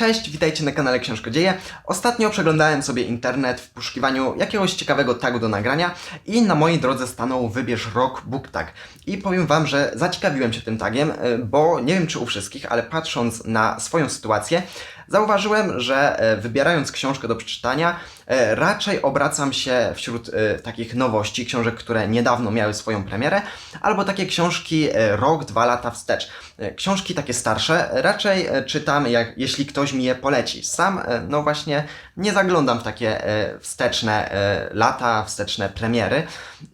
Cześć, witajcie na kanale Książkodzieje. Ostatnio przeglądałem sobie internet w poszukiwaniu jakiegoś ciekawego tagu do nagrania i na mojej drodze stanął wybierz rok book tag. I powiem wam, że zaciekawiłem się tym tagiem, y, bo nie wiem czy u wszystkich, ale patrząc na swoją sytuację, zauważyłem, że e, wybierając książkę do przeczytania, e, raczej obracam się wśród e, takich nowości, książek, które niedawno miały swoją premierę, albo takie książki rok, dwa lata wstecz. Książki takie starsze raczej czytam, jak, jeśli ktoś mi je poleci. Sam, no właśnie, nie zaglądam w takie wsteczne lata, wsteczne premiery.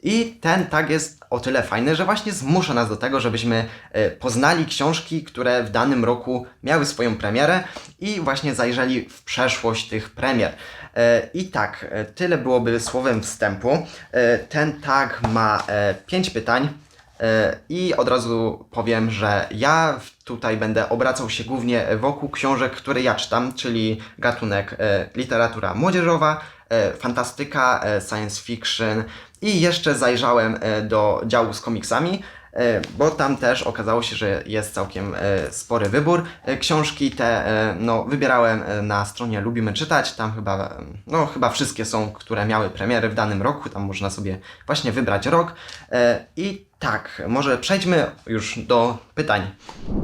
I ten tag jest o tyle fajny, że właśnie zmusza nas do tego, żebyśmy e, poznali książki, które w danym roku miały swoją premierę i właśnie zajrzeli w przeszłość tych premier. E, I tak, e, tyle byłoby słowem wstępu. Ten tag ma 5 pytań. E, I od razu powiem, że ja tutaj będę obracał się głównie wokół książek, które ja czytam, czyli gatunek e, literatura młodzieżowa, e, fantastyka, science fiction i jeszcze zajrzałem do działu z komiksami. Bo tam też okazało się, że jest całkiem spory wybór. Książki te no, wybierałem na stronie Lubimy Czytać. Tam chyba, no, chyba wszystkie są, które miały premiery w danym roku. Tam można sobie właśnie wybrać rok. I tak, może przejdźmy już do pytań.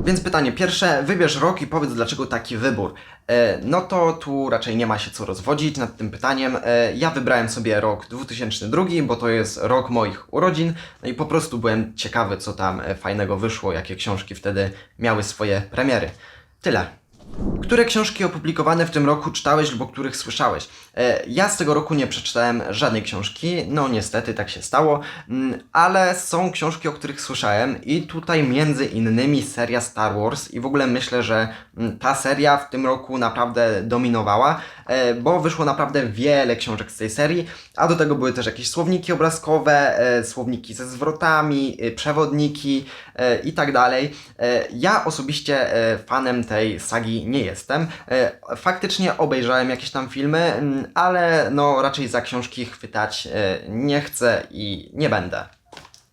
Więc pytanie pierwsze, wybierz rok i powiedz dlaczego taki wybór. E, No to tu raczej nie ma się co rozwodzić nad tym pytaniem. E, Ja wybrałem sobie rok 2002, bo to jest rok moich urodzin. No i po prostu byłem ciekawy, co tam e, fajnego wyszło, jakie książki wtedy miały swoje premiery. Tyle. Które książki opublikowane w tym roku czytałeś lub o których słyszałeś? E, Ja z tego roku nie przeczytałem żadnej książki, no niestety tak się stało, mm, ale są książki, o których słyszałem i tutaj między innymi seria Star Wars i w ogóle myślę, że mm, ta seria w tym roku naprawdę dominowała, e, bo wyszło naprawdę wiele książek z tej serii, a do tego były też jakieś słowniki obrazkowe, e, słowniki ze zwrotami, przewodniki i tak dalej. Ja osobiście fanem tej sagi nie jestem. E, Faktycznie obejrzałem jakieś tam filmy, ale no raczej za książki chwytać e, nie chcę i nie będę.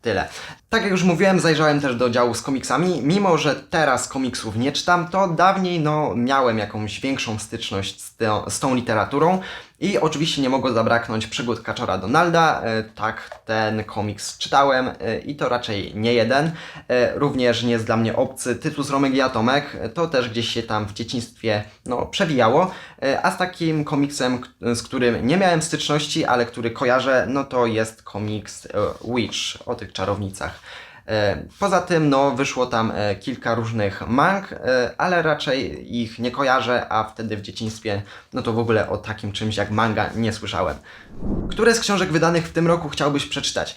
Tyle. Tak jak już mówiłem, zajrzałem też do działu z komiksami. Mimo, że teraz komiksów nie czytam, to dawniej no, miałem jakąś większą styczność z, tą- z tą literaturą. I oczywiście nie mogło zabraknąć przygód Kaczora Donalda. E, Tak, ten komiks czytałem e, i to raczej nie jeden. E, Również nie jest dla mnie obcy Tytus Romek i Atomek. To też gdzieś się tam w dzieciństwie no, przewijało. A z takim komiksem, z którym nie miałem styczności, ale który kojarzę, no to jest komiks Witch o tych czarownicach. E, Poza tym, no, wyszło tam e, kilka różnych mang, e, ale raczej ich nie kojarzę, a wtedy w dzieciństwie, no to w ogóle o takim czymś jak manga nie słyszałem. Które z książek wydanych w tym roku chciałbyś przeczytać?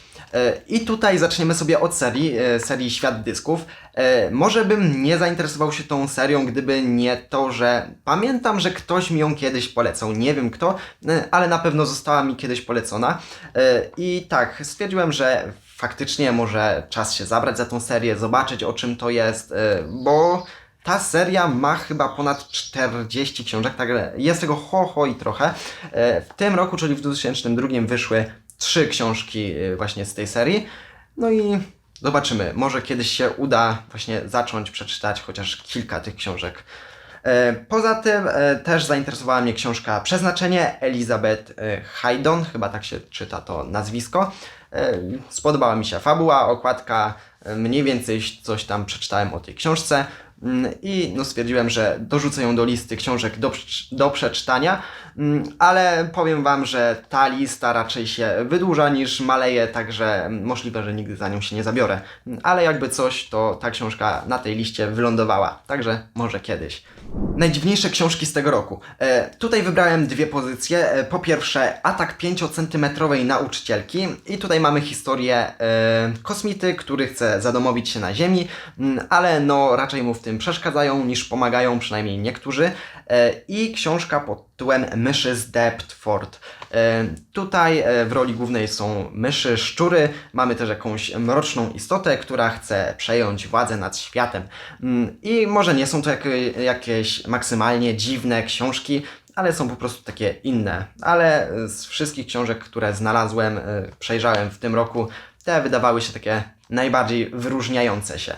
I tutaj zaczniemy sobie od serii, serii Świat Dysków. Może bym nie zainteresował się tą serią, gdyby nie to, że pamiętam, że ktoś mi ją kiedyś polecał. Nie wiem kto, ale na pewno została mi kiedyś polecona. I tak, stwierdziłem, że faktycznie może czas się zabrać za tą serię, zobaczyć o czym to jest, e, bo ta seria ma chyba ponad 40 książek, także jest tego ho, ho i trochę. E, W tym roku, czyli w 2002 wyszły trzy książki e, właśnie z tej serii. No i zobaczymy, może kiedyś się uda właśnie zacząć przeczytać chociaż kilka tych książek. Poza tym też zainteresowała mnie książka Przeznaczenie Elizabeth Haydon, chyba tak się czyta to nazwisko. E, Spodobała mi się fabuła, okładka, e, mniej więcej coś tam przeczytałem o tej książce i no stwierdziłem, że dorzucę ją do listy książek do, do przeczytania, Mm, ale powiem Wam, że ta lista raczej się wydłuża niż maleje, także mm, możliwe, że nigdy za nią się nie zabiorę. Mm, Ale jakby coś, to ta książka na tej liście wylądowała, także może kiedyś. Najdziwniejsze książki z tego roku. E, tutaj wybrałem dwie pozycje. E, po pierwsze, atak 5-centymetrowej nauczycielki. I tutaj mamy historię e, kosmity, który chce zadomowić się na Ziemi, mm, ale no raczej mu w tym przeszkadzają niż pomagają, przynajmniej niektórzy. E, I książka pod tytułem Myszy z Deptford. E, tutaj e, w roli głównej są myszy, szczury. Mamy też jakąś mroczną istotę, która chce przejąć władzę nad światem. Mm, I może nie są to jak, jakieś maksymalnie dziwne książki, ale są po prostu takie inne. Ale z wszystkich książek, które znalazłem, przejrzałem w tym roku, te wydawały się takie najbardziej wyróżniające się.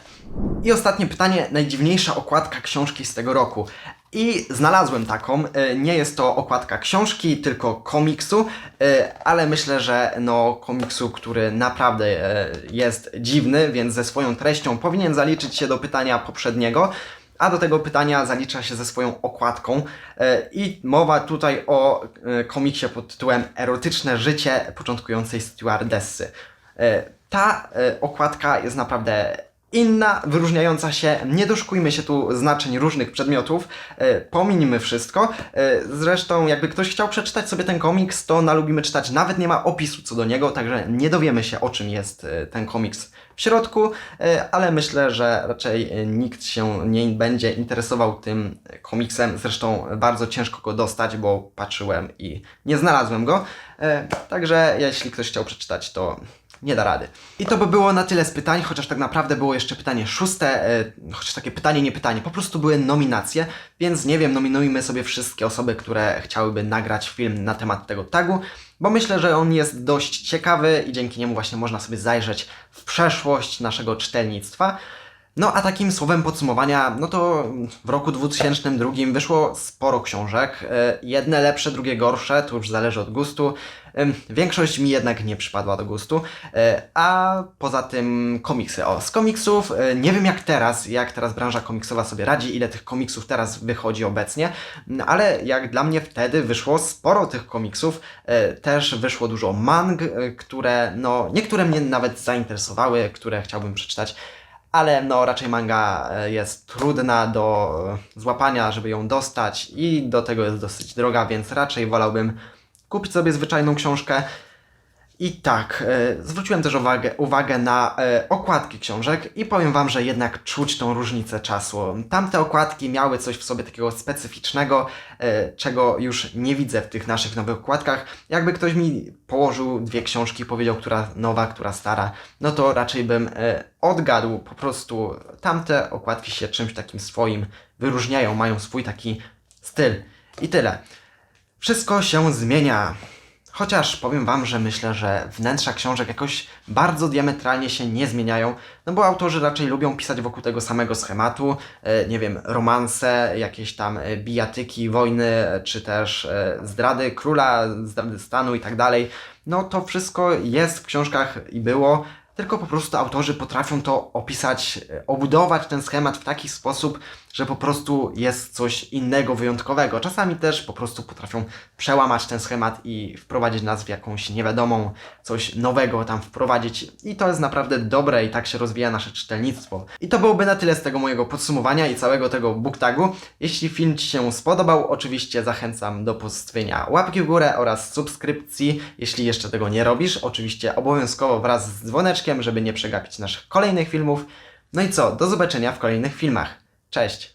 I ostatnie pytanie, najdziwniejsza okładka książki z tego roku. I znalazłem taką. E, Nie jest to okładka książki, tylko komiksu, e, ale myślę, że no komiksu, który naprawdę e, jest dziwny, więc ze swoją treścią powinien zaliczyć się do pytania poprzedniego. A do tego pytania zalicza się ze swoją okładką. I mowa tutaj o komiksie pod tytułem Erotyczne życie początkującej stewardessy. Ta e, okładka jest naprawdę inna, wyróżniająca się. Nie doszukujmy się tu znaczeń różnych przedmiotów. E, Pominijmy wszystko. E, Zresztą, jakby ktoś chciał przeczytać sobie ten komiks, to na Lubimy Czytać nawet nie ma opisu co do niego, także nie dowiemy się o czym jest ten komiks w środku, ale myślę, że raczej nikt się nie będzie interesował tym komiksem. Zresztą bardzo ciężko go dostać, bo patrzyłem i nie znalazłem go. Także jeśli ktoś chciał przeczytać, to nie da rady. I to by było na tyle z pytań, chociaż tak naprawdę było jeszcze pytanie szóste, e, chociaż takie pytanie, nie pytanie, po prostu były nominacje, więc nie wiem, nominujmy sobie wszystkie osoby, które chciałyby nagrać film na temat tego tagu, bo myślę, że on jest dość ciekawy i dzięki niemu właśnie można sobie zajrzeć w przeszłość naszego czytelnictwa. No a takim słowem podsumowania, no to w roku 2002 wyszło sporo książek. e, Jedne lepsze, drugie gorsze, to już zależy od gustu. Większość mi jednak nie przypadła do gustu. E, A poza tym komiksy. O, z komiksów e, nie wiem jak teraz, jak teraz branża komiksowa sobie radzi, ile tych komiksów teraz wychodzi obecnie, ale jak dla mnie wtedy wyszło sporo tych komiksów. E, Też wyszło dużo mang, które no niektóre mnie nawet zainteresowały, które chciałbym przeczytać ale no raczej manga jest trudna do złapania, żeby ją dostać i do tego jest dosyć droga, więc raczej wolałbym kupić sobie zwyczajną książkę. I tak, e, zwróciłem też uwagę, uwagę na e, okładki książek i powiem Wam, że jednak czuć tą różnicę czasu. Tamte okładki miały coś w sobie takiego specyficznego, e, czego już nie widzę w tych naszych nowych okładkach. Jakby ktoś mi położył dwie książki i powiedział, która nowa, która stara, no to raczej bym odgadł. Po prostu tamte okładki się czymś takim swoim wyróżniają, mają swój taki styl. I tyle. Wszystko się zmienia. Chociaż powiem Wam, że myślę, że wnętrza książek jakoś bardzo diametralnie się nie zmieniają, no bo autorzy raczej lubią pisać wokół tego samego schematu, e, nie wiem, romanse, jakieś tam e, bijatyki, wojny, e, czy też zdrady króla, zdrady stanu i tak dalej. No to wszystko jest w książkach i było, tylko po prostu autorzy potrafią to opisać, obudować ten schemat w taki sposób, że po prostu jest coś innego, wyjątkowego. Czasami też po prostu potrafią przełamać ten schemat i wprowadzić nas w jakąś niewiadomą, coś nowego tam wprowadzić. I to jest naprawdę dobre i tak się rozwija nasze czytelnictwo. I to byłoby na tyle z tego mojego podsumowania i całego tego booktagu. Jeśli film Ci się spodobał, oczywiście zachęcam do pozostawienia łapki w górę oraz subskrypcji, jeśli jeszcze tego nie robisz. Oczywiście obowiązkowo wraz z dzwoneczkiem, żeby nie przegapić naszych kolejnych filmów. No i co, do zobaczenia w kolejnych filmach. Cześć!